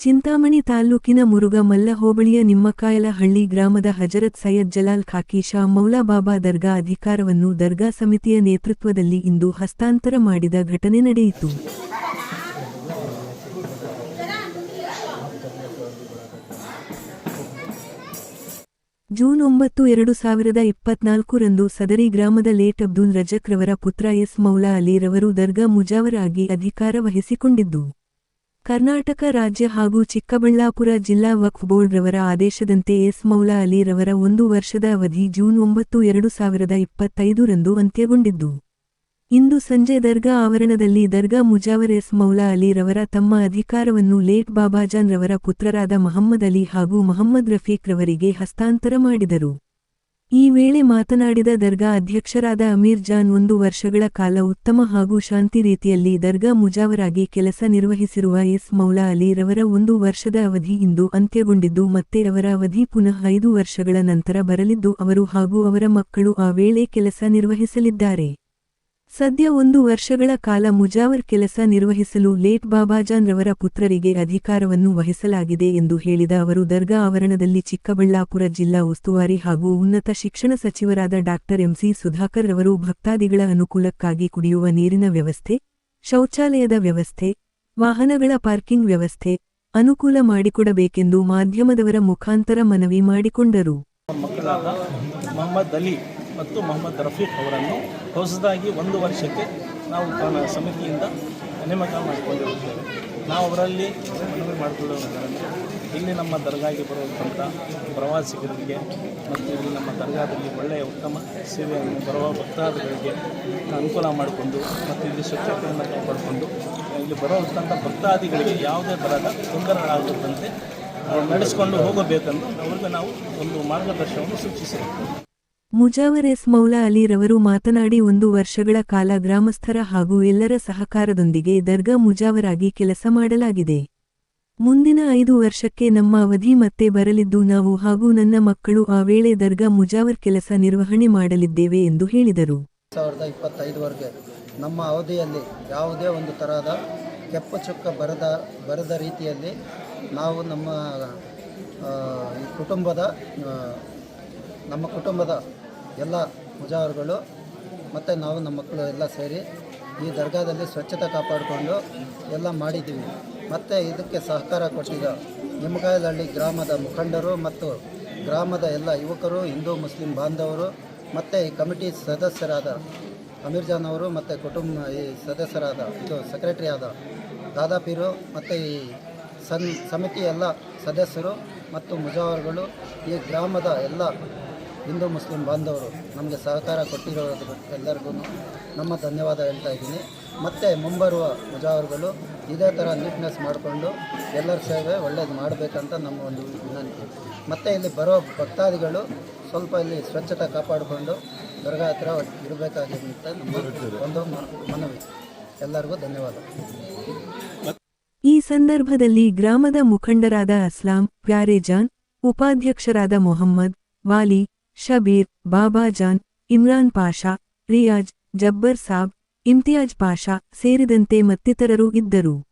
ಚಿಂತಾಮಣಿ ತಾಲ್ಲೂಕಿನ ಮುರುಗಮಲ್ಲ ಹೋಬಳಿಯ ನಿಮ್ಮಕಾಯಲಹಳ್ಳಿ ಗ್ರಾಮದ ಹಜರತ್ ಸೈಯದ್ ಜಲಾಲ್ ಖಾಕಿ ಶಾ ಮೌಲಾಬಾಬಾ ದರ್ಗಾ ಅಧಿಕಾರವನ್ನು ದರ್ಗಾ ಸಮಿತಿಯ ನೇತೃತ್ವದಲ್ಲಿ ಇಂದು ಹಸ್ತಾಂತರ ಮಾಡಿದ ಘಟನೆ ನಡೆಯಿತು. ಜೂನ್ ಒಂಬತ್ತು ಎರಡು ಸಾವಿರದ ಇಪ್ಪತ್ನಾಲ್ಕರಂದು ಸದರಿ ಗ್ರಾಮದ ಲೇಟ್ ಅಬ್ದುಲ್ ರಜಕ್ರವರ ಪುತ್ರ ಎಸ್ ಮೌಲಾ ಅಲಿ ರವರು ದರ್ಗಾ ಮುಜಾವರಾಗಿ ಅಧಿಕಾರ ವಹಿಸಿಕೊಂಡಿದ್ದು. ಕರ್ನಾಟಕ ರಾಜ್ಯ ಹಾಗೂ ಚಿಕ್ಕಬಳ್ಳಾಪುರ ಜಿಲ್ಲಾ ವಕ್ಫ್ ಬೋರ್ಡ್ ರವರ ಆದೇಶದಂತೆ ಎಸ್ ಮೌಲಾ ಅಲಿ ರವರ ಒಂದು ವರ್ಷದ ಅವಧಿ ಜೂನ್ ಒಂಬತ್ತು, ಎರಡು ಸಾವಿರದ ಇಪ್ಪತ್ತೈದು ರಂದು ಅಂತ್ಯಗೊಂಡಿದ್ದು. ಇಂದು ಸಂಜೆ ದರ್ಗಾ ಆವರಣದಲ್ಲಿ ದರ್ಗಾ ಮುಜಾವರ್ ಎಸ್ ಮೌಲಾ ಅಲಿ ರವರ ತಮ್ಮ ಅಧಿಕಾರವನ್ನು ಲೇಟ್ ಬಾಬಾಜಾನ್ ರವರ ಪುತ್ರರಾದ ಮಹಮ್ಮದ್ ಅಲಿ ಹಾಗೂ ಮಹಮ್ಮದ್ ರಫೀಕ್ ರವರಿಗೆ ಹಸ್ತಾಂತರ ಮಾಡಿದರು. ಈ ವೇಳೆ ಮಾತನಾಡಿದ ದರ್ಗಾ ಅಧ್ಯಕ್ಷರಾದ ಅಮೀರ್ ಜಾನ್, ಒಂದು ವರ್ಷಗಳ ಕಾಲ ಉತ್ತಮ ಹಾಗೂ ಶಾಂತಿ ರೀತಿಯಲ್ಲಿ ದರ್ಗಾ ಮುಜಾವರಾಗಿ ಕೆಲಸ ನಿರ್ವಹಿಸಿರುವ ಎಸ್. ಮೌಲಾ ಅಲಿ ರವರ ಒಂದು ವರ್ಷದ ಅವಧಿ ಇಂದು ಅಂತ್ಯಗೊಂಡಿದ್ದು, ಮತ್ತೆ ಅವರ ಅವಧಿ ಪುನಃ ಐದು ವರ್ಷಗಳ ನಂತರ ಬರಲಿದ್ದು, ಅವರು ಹಾಗೂ ಅವರ ಮಕ್ಕಳು ಆ ವೇಳೆ ಕೆಲಸ ನಿರ್ವಹಿಸಲಿದ್ದಾರೆ. ಸದ್ಯ ಒಂದು ವರ್ಷಗಳ ಕಾಲ ಮುಜಾವರ್ ಕೆಲಸ ನಿರ್ವಹಿಸಲು ಲೇಟ್ ಬಾಬಾಜಾನ್ ರವರ ಪುತ್ರರಿಗೆ ಅಧಿಕಾರವನ್ನು ವಹಿಸಲಾಗಿದೆ ಎಂದು ಹೇಳಿದ ಅವರು, ದರ್ಗಾ ಆವರಣದಲ್ಲಿ ಚಿಕ್ಕಬಳ್ಳಾಪುರ ಜಿಲ್ಲಾ ಉಸ್ತುವಾರಿ ಹಾಗೂ ಉನ್ನತ ಶಿಕ್ಷಣ ಸಚಿವರಾದ ಡಾಕ್ಟರ್ ಎಂಸಿ ಸುಧಾಕರ್ ರವರು ಭಕ್ತಾದಿಗಳ ಅನುಕೂಲಕ್ಕಾಗಿ ಕುಡಿಯುವ ನೀರಿನ ವ್ಯವಸ್ಥೆ, ಶೌಚಾಲಯದ ವ್ಯವಸ್ಥೆ, ವಾಹನಗಳ ಪಾರ್ಕಿಂಗ್ ವ್ಯವಸ್ಥೆ ಅನುಕೂಲ ಮಾಡಿಕೊಡಬೇಕೆಂದು ಮಾಧ್ಯಮದವರ ಮುಖಾಂತರ ಮನವಿ ಮಾಡಿಕೊಂಡರು. ಮತ್ತು ಮೊಹಮ್ಮದ್ ರಫೀಕ್ ಅವರನ್ನು ಹೊಸದಾಗಿ ಒಂದು ವರ್ಷಕ್ಕೆ ನಾವು ತನ್ನ ಸಮಿತಿಯಿಂದ ನೇಮಕ ಮಾಡಿಕೊಂಡಿರುತ್ತೇವೆ. ನಾವು ಅವರಲ್ಲಿ ಮನವಿ ಮಾಡಿಕೊಳ್ಳುವುದೆಂದರೆ ಇಲ್ಲಿ ನಮ್ಮ ದರ್ಗಾಗೆ ಬರುವಂಥ ಪ್ರವಾಸಿಗರಿಗೆ ಮತ್ತು ಇಲ್ಲಿ ನಮ್ಮ ದರ್ಗಾದಲ್ಲಿ ಒಳ್ಳೆಯ ಉತ್ತಮ ಸೇವೆಯನ್ನು ಬರುವ ಭಕ್ತಾದಿಗಳಿಗೆ ಅನುಕೂಲ ಮಾಡಿಕೊಂಡು ಮತ್ತು ಇಲ್ಲಿ ಸ್ವಚ್ಛತೆಯನ್ನು ಕಾಪಾಡಿಕೊಂಡು ಇಲ್ಲಿ ಬರುವಂಥ ಭಕ್ತಾದಿಗಳಿಗೆ ಯಾವುದೇ ಥರದ ತೊಂದರೆಗಳಾಗದಂತೆ ನಡೆಸಿಕೊಂಡು ಹೋಗಬೇಕೆಂದು ಅವ್ರಿಗೆ ನಾವು ಒಂದು ಮಾರ್ಗದರ್ಶನವನ್ನು ಸೂಚಿಸಿರುತ್ತೇವೆ. ಮುಜಾವರ್ ಎಸ್ ಮೌಲಾ ಅಲಿ ರವರು ಮಾತನಾಡಿ ಒಂದು ವರ್ಷಗಳ ಕಾಲ ಗ್ರಾಮಸ್ಥರ ಹಾಗೂ ಎಲ್ಲರ ಸಹಕಾರದೊಂದಿಗೆ ದರ್ಗಾ ಮುಜಾವರಾಗಿ ಕೆಲಸ ಮಾಡಲಾಗಿದೆ. ಮುಂದಿನ ಐದು ವರ್ಷಕ್ಕೆ ನಮ್ಮ ಅವಧಿ ಮತ್ತೆ ಬರಲಿದ್ದು ನಾವು ಹಾಗೂ ನನ್ನ ಮಕ್ಕಳು ಆ ವೇಳೆ ದರ್ಗಾ ಮುಜಾವರ್ ಕೆಲಸ ನಿರ್ವಹಣೆ ಮಾಡಲಿದ್ದೇವೆ ಎಂದು ಹೇಳಿದರು. ಸಾವಿರದ ಇಪ್ಪತ್ತೈದವರೆಗೆ ನಮ್ಮ ಅವಧಿಯಲ್ಲಿ ಯಾವುದೇ ಒಂದು ತರಹದ ಕೆಪ್ಪ ಚೊಕ್ಕ ಬರದ ಬರದ ರೀತಿಯಲ್ಲಿ ನಾವು ನಮ್ಮ ಕುಟುಂಬದ ನಮ್ಮ ಕುಟುಂಬದ ಎಲ್ಲ ಮುಜಾವರುಗಳು ಮತ್ತು ನಾವು ನಮ್ಮ ಮಕ್ಕಳು ಎಲ್ಲ ಸೇರಿ ಈ ದರ್ಗಾದಲ್ಲಿ ಸ್ವಚ್ಛತೆ ಕಾಪಾಡಿಕೊಂಡು ಎಲ್ಲ ಮಾಡಿದ್ದೀವಿ. ಮತ್ತು ಇದಕ್ಕೆ ಸಹಕಾರ ಕೊಟ್ಟಿದ್ದ ನಿಮ್ಮಗಾಯಲಹಳ್ಳಿ ಗ್ರಾಮದ ಮುಖಂಡರು ಮತ್ತು ಗ್ರಾಮದ ಎಲ್ಲ ಯುವಕರು, ಹಿಂದೂ, ಮುಸ್ಲಿಂ ಬಾಂಧವರು ಮತ್ತು ಈ ಕಮಿಟಿ ಸದಸ್ಯರಾದ ಅಮೀರ್ ಜಾನ್ ಅವರು ಮತ್ತು ಕುಟುಂಬ ಈ ಸದಸ್ಯರಾದ ಇದು ಸೆಕ್ರೆಟರಿ ಆದ ದಾದಾಪೀರು ಮತ್ತು ಈ ಸನ್ ಸಮಿತಿ ಎಲ್ಲ ಸದಸ್ಯರು ಮತ್ತು ಮುಜಾವರ್ಗಳು ಈ ಗ್ರಾಮದ ಎಲ್ಲ ಹಿಂದೂ ಮುಸ್ಲಿಂ ಬಾಂಧವರು ನಮಗೆ ಸಹಕಾರ ಕೊಟ್ಟಿರೋದ್ರ ಎಲ್ಲರಿಗೂ ನಮ್ಮ ಧನ್ಯವಾದ ಹೇಳ್ತಾ ಇದ್ದೀನಿ. ಮತ್ತು ಮುಂಬರುವ ಮುಜಾವರ್ಗಳು ಇದೇ ಥರ ನೀಟ್ನೆಸ್ ಮಾಡಿಕೊಂಡು ಎಲ್ಲರ ಸೇವೆ ಒಳ್ಳೇದು ಮಾಡಬೇಕಂತ ನಮ್ಮ ಒಂದು ವಿನಂತಿ. ಮತ್ತು ಇಲ್ಲಿ ಬರೋ ಭಕ್ತಾದಿಗಳು ಸ್ವಲ್ಪ ಇಲ್ಲಿ ಸ್ವಚ್ಛತೆ ಕಾಪಾಡಿಕೊಂಡು ದರ್ಗಾ ಹತ್ರ ಇರಬೇಕಾಗಿದೆ ಅಂತ ನಮ್ಮ ಒಂದು ಮನವಿ. ಎಲ್ಲರಿಗೂ ಧನ್ಯವಾದ. ಈ ಸಂದರ್ಭದಲ್ಲಿ ಗ್ರಾಮದ ಮುಖಂಡರಾದ ಅಸ್ಲಾಂ ಪ್ಯಾರೇಜಾನ್ ಉಪಾಧ್ಯಕ್ಷರಾದ ಮೊಹಮ್ಮದ್, ವಾಲಿ ಶಬೀರ್ ಬಾಬಾಜಾನ್ ಇಮ್ರಾನ್ ಪಾಷಾ ರಿಯಾಜ್ ಜಬ್ಬರ್ ಸಾಬ್ ಇಮ್ತಿಯಾಜ್ ಪಾಷಾ ಸೇರಿದಂತೆ ಮತ್ತಿತರರು ಇದ್ದರು.